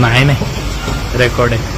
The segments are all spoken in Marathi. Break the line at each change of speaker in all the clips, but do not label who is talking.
नाही नाही. रेकॉर्ड आहे.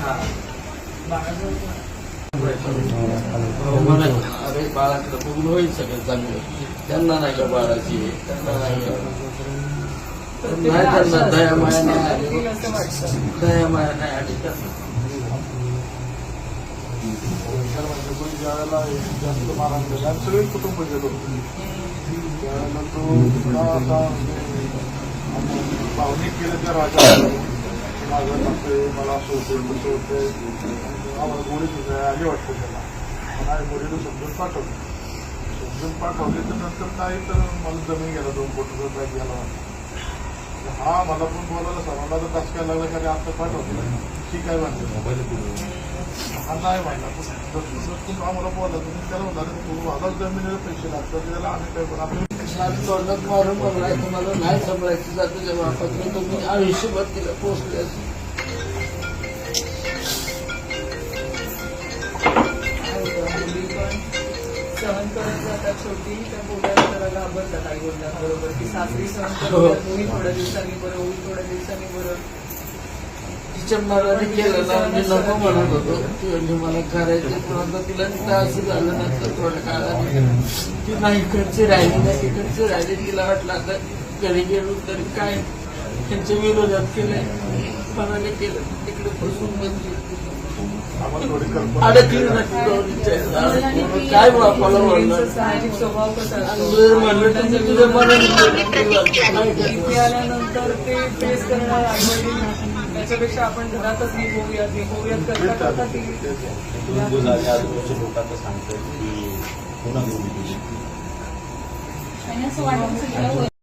हा आणि बघ ना.
अरे बाळाकडे बघून होईल सगळं चांगलं. त्यांना नाही का बाळाची? त्यांना नाही का? नाही त्यांना दया माया नाही आली. दया माया नाही आली. त्यांना
ज्यावेळेला जास्त मारहाण आणि सगळे कुटुंब गेलो त्यावेळेला तो भावनिक केलं त्या राजा माझं नसते मला असं होते तसं होते आम्हाला गोळी आली वाटतं त्याला मला आई गोळीला समजून पाठवलं. समजून पाठवले. तर नंतर काय तर मला जमीन गेला दोन कोटी रुपये गेला हा मला पण बोलायला सर्वांना तर कस काय लागलं कारण आता पाठवलं ठीक आहे म्हणते? हा नाही जर जर तुम्ही आम्हाला बोला तुम्ही त्याला म्हणणार तू माझा जमिनीला पैसे लागतात त्याला आम्ही काय पण आपण
तोंडात मारून म्हणलाय तुम्हाला नाही सांभाळायचं जातं जेव्हा आपण तुम्ही आयुष्यभर तिला पोचले
सहन करत जातात शेवटी त्या बोलायला जरा घाबरतात आई बरोबर? की सासरी सहन करतात होईल थोड्या दिवसांनी बरं होईल थोड्या दिवसांनी बरं.
तिच्या मनाने केलं ना मी नको म्हणत होतो. ती म्हणजे मला करायचं पण तिला तिथं असं झालं नंतर थोड्या काळाने. ती नाही इकडची राहिली नाही इकडची राहिली तिला वाटलं आता घरी गेलो तरी काय? त्यांच्या विरोधात केलंय. मनाने केलं. तिकडे बसून म्हणजे अडकली ती काय बापाला म्हणलं.
स्वभाव कसा
म्हणलं तुझ्या मनाने.
आल्यानंतर फेस करणार त्याच्यापेक्षा आपण घरातच निभवूयात निभवूयात करता करता ती
आजूबाजूच्या लोकांचं सांगतात की पुन्हा
असं वाटत